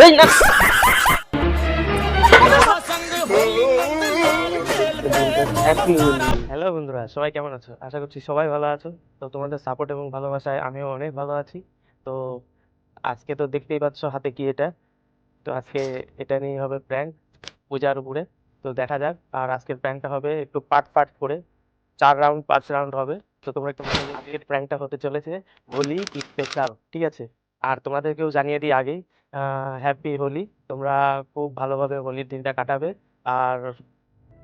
এই হ্যালো বন্ধুরা, সবাই কেমন আছো? আশা করছি সবাই ভালো আছো। তো তোমাদের সাপোর্ট এবং ভালোবাসায় আমিও অনেক ভালো আছি। তো আজকে তো দেখতেই পাচ্ছ হাতে কি এটা। তো আজকে এটা নিয়ে হবে প্র্যাঙ্ক পূজার উপরে। তো দেখা যাক, আর আজকের প্র্যাঙ্কটা হবে একটু পার্ট পার্ট করে। চার রাউন্ড পাঁচ রাউন্ড হবে। তো তোমরা একটু আজকের প্র্যাঙ্কটা হতে চলেছে। হোলি স্পেশাল ঠিক আছে? আর তোমাদেরকেও জানিয়ে দিই আগেই হ্যাপি হোলি। তোমরা খুব ভালোভাবে হোলির দিনটা কাটাবে। আর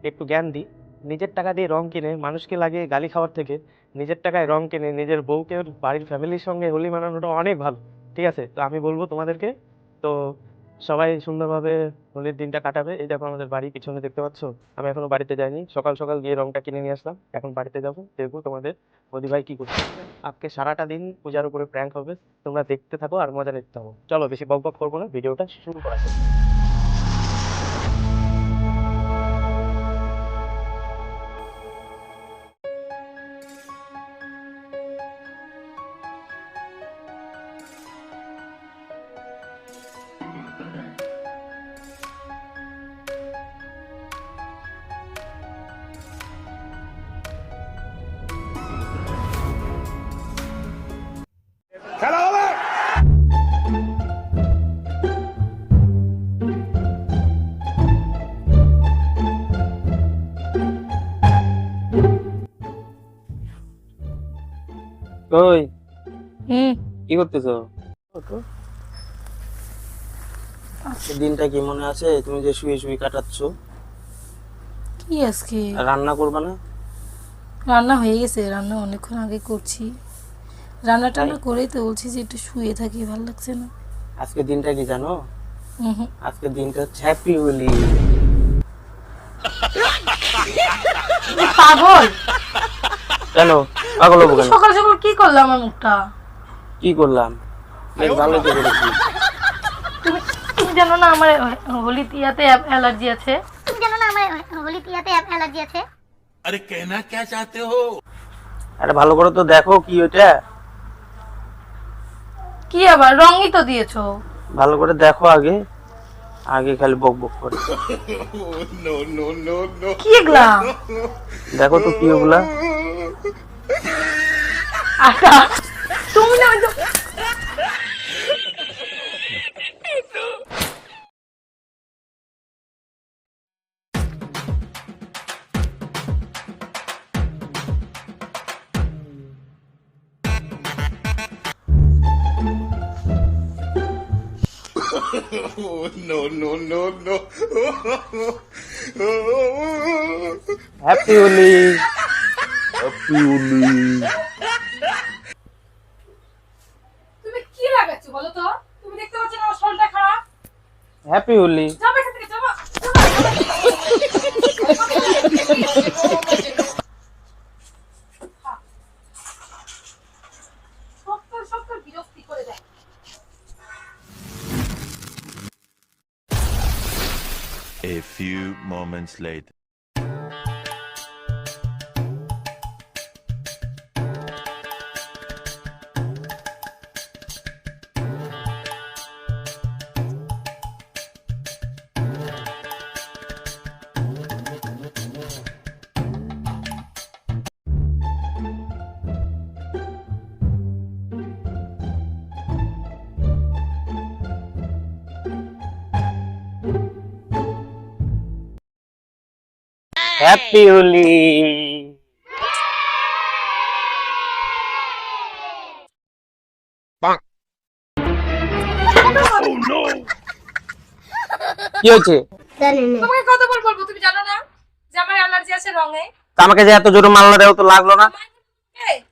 একটু জ্ঞান দিই, নিজের টাকা দিয়ে রং কিনে, মানুষকে লাগিয়ে গালি খাওয়ার থেকে নিজের টাকায় রং কিনে, নিজের বউকে, বাড়ির ফ্যামিলির সঙ্গে হোলি মানানোটা অনেক ভালো, ঠিক আছে? তো আমি বলব তোমাদেরকে, তো সবাই সুন্দরভাবে হোলির দিনটা কাটাবে। এই দেখো আমাদের বাড়ি, পিছনে দেখতে পাচ্ছ? আমি এখনও বাড়িতে যাইনি। সকাল সকাল গিয়ে রংটা কিনে নিয়ে আসলাম। এখন বাড়িতে যাব। দেখব তোমাদের মোদি ভাই কি করছে। আজকে সারাটা দিন পূজার উপরে প্র্যাঙ্ক হবে। তোমরা দেখতে থাকো আর মজা নিতে থাকো। চলো বেশি বক বক করব না। ভিডিওটা শুরু করা যাক। হুম। কি করতেছো? দিনটা কি মনে আছে? তুমি যে শুয়ে শুয়ে কাটাচ্ছ। কি আজকে? রান্না করবে না? রান্না হয়ে গেছে। রান্না অনেকক্ষণ আগে করছি। রান্না টান্না করেই তো বলছি যে একটু শুয়ে থাকি ভালো লাগছে না। আজকের দিনটা কি জানো। আজকের দিনটা হচ্ছে হ্যাপি হোলি পাগল! কেন? পাগল হব সকাল সকাল কি করলাম আমার মুখটা? কি করলাম? অনেক ভালো তো করেছি। তুমি জানো না আমার হোলি তিয়াতে অ্যালার্জি আছে? তুমি জানো না আমার হোলি তিয়াতে অ্যালার্জি আছে? আরে কেনা কে চাইতে হো? আরে ভালো করে তো দেখো কি ওটা কি আবার? রঙই তো দিয়েছ। ভালো করে দেখো আগে। আগে খালি বক বক করে। কি এগুলা? দেখো তো কি ওগুলা। 아까 소문나면 좀 oh, no, no, no, no. Happy Holi. তুমি কি লাগাচ্ছো বলো তো? তুমি দেখতে পাচ্ছ না আমার শরীরটা খারাপ? হ্যাপি হোলি দেয়। A few moments later. Happy Holi কি হয়েছে? জানি না। তোমাকে কতবার বলব তুমি জানো না যে আমার অ্যালার্জি আছে রঙে? তা আমাকে যে এত জোরে মাল্লা দেও তো লাগল না।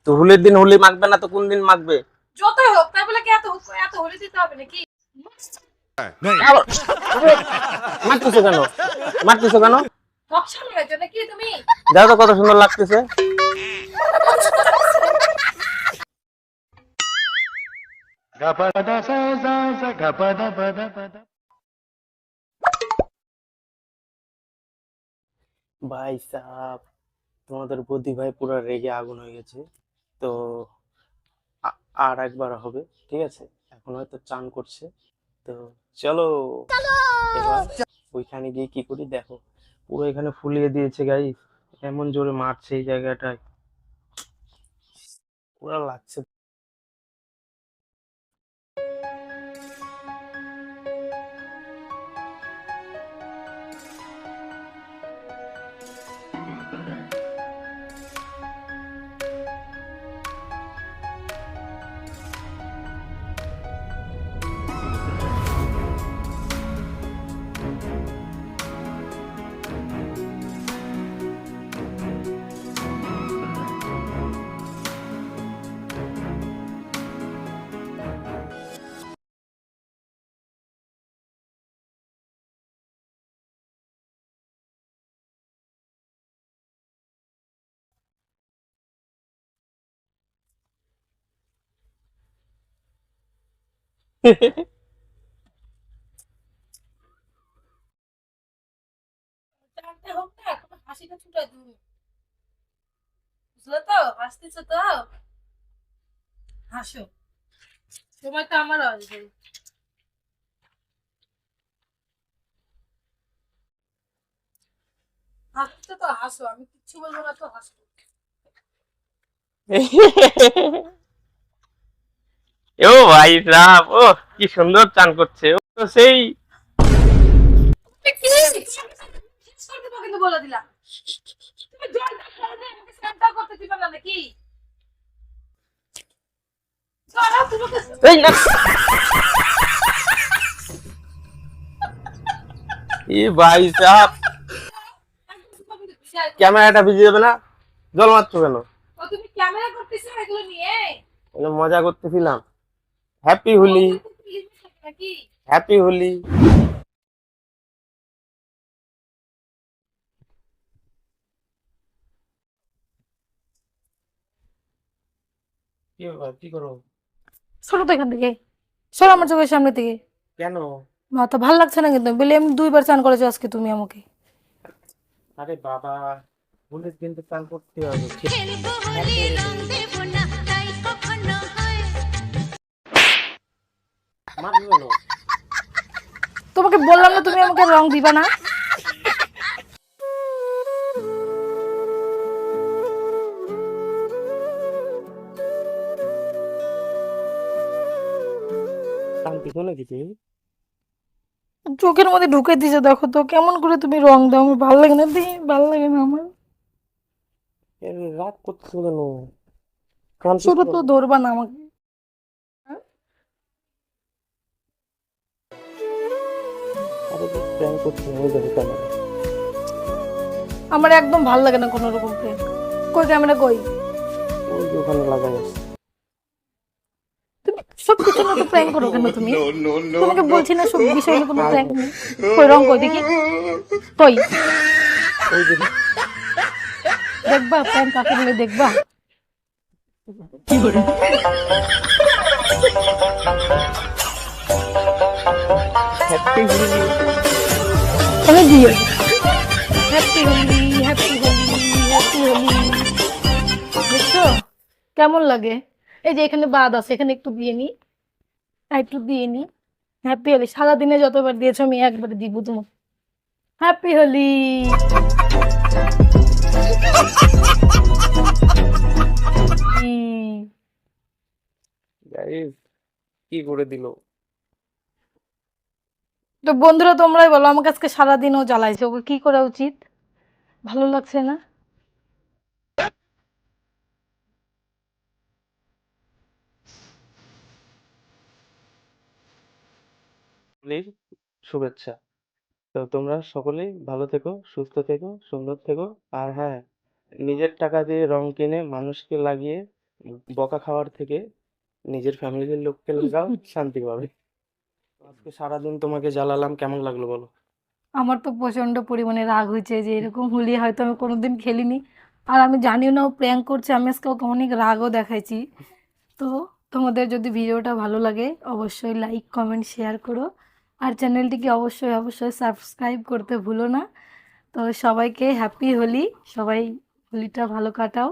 তো হোলির দিন হোলি মাখবে না তো কোন দিন মাখবে? যতই হোক তাই বলে কি এত এত হলে দিতে হবে নাকি? মারতেছো কেন? মারতেছো কেন? দেখো কত সুন্দর লাগতেছে। ভাই সাহ তোমাদের বুদ্ধি ভাই পুরো রেগে আগুন হয়ে গেছে। তো আর একবার হবে ঠিক আছে? এখন হয়তো চান করছে। তো চলো। এবার ওইখানে গিয়ে কি করি দেখো। পুরো এখানে ফুলিয়ে দিয়েছে গাই এমন জোরে মারছে এই জায়গাটায়। পুরো লাগছে। বুঝলে তো? হাসো। সময়টা আমারও আসবে। হাসতে তো হাসো, আমি কিচ্ছু বলব না, তো হাসো। ও ভাই সাহ ও কি সুন্দর চান করছে। ও তো সেই ভাই সাহ। ক্যামেরাটা ভিজে যাবে না? জল মারছো কেন? তুমি ক্যামেরা করতেছো এগুলো নিয়ে? মজা করতেছিলাম। হ্যাপি হোলি হ্যাপি হোলি কি করো? সরো তো এখান থেকে। সরো আমার চোখের সামনে থেকে। কেন? মাথা ভালো লাগছে না কিন্তু। বলে আমি দুইবার চান করেছ আজকে তুমি আমাকে। আরে বাবা হোলির দিন চান করতে হবে। তোমাকে বললাম না তুমি আমাকে রং দিবা না। চোখের মধ্যে ঢুকে দিছে দেখো তো কেমন করে তুমি রং দাও আমার ভালো লাগে না দিই ভালো লাগে না আমার। রাগ করছ কেন? শুধু তো ধরবা না আমাকে। প্ল্যান করছি হয়ে যাবে ক্যামেরা আমার একদম ভালো লাগে না কোনো রকম প্রেম। কই ক্যামেরা কই? ওই যে ওখানে লাগাই আছে। সব কিছু মতো প্র্যাঙ্ক করো কেন তুমি? No, no, no. তোমাকে বলছি না সব বিষয়ে কোনো প্র্যাঙ্ক নেই। কই রং কই দেখি। কই? দেখবা প্র্যাঙ্ক কাকে বলে দেখবা। হ্যাপি আমি দিয়ে happy Holi happy Holi happy Holi দেখছ কেমন লাগে? এই যে এখানে বাদ আছে এখানে একটু দিয়ে নি। আর একটু দিয়ে নি। হ্যাপি হোলি সারাদিনে যতবার দিয়েছ আমি একবারে দিব তোমাকে। হ্যাপি হোলি গাইস কি করে দিল? তো বন্ধুরা তোমরাই বলো আমাকে আজকে সারাদিনও জ্বালাইছে। ওকে কি করা উচিত? ভালো লাগছে না? শুভেচ্ছা। তো তোমরা সকলেই ভালো থেকো সুস্থ থেকো সুন্দর থেকো। আর হ্যাঁ নিজের টাকা দিয়ে রং কিনে মানুষকে লাগিয়ে বকা খাওয়ার থেকে নিজের ফ্যামিলির লোককে লাগাও শান্তি পাবে। আজকে সারাদিন তোমাকে জ্বালালাম, কেমন লাগল বলো? আমার তো প্রচণ্ড পরিমাণে রাগ হয়েছে যে এরকম হোলি হয়তো আমি কোনোদিন খেলিনি। আর আমি জানিও না ও প্র্যাঙ্ক করছে, আমি আজকে ওকে অনেক রাগও দেখাইছি। তো তোমাদের যদি ভিডিওটা ভালো লাগে, অবশ্যই লাইক কমেন্ট শেয়ার করো। আর চ্যানেলটিকে অবশ্যই অবশ্যই সাবস্ক্রাইব করতে ভুলো না। তো সবাইকে হ্যাপি হোলি, সবাই হোলিটা ভালো কাটাও।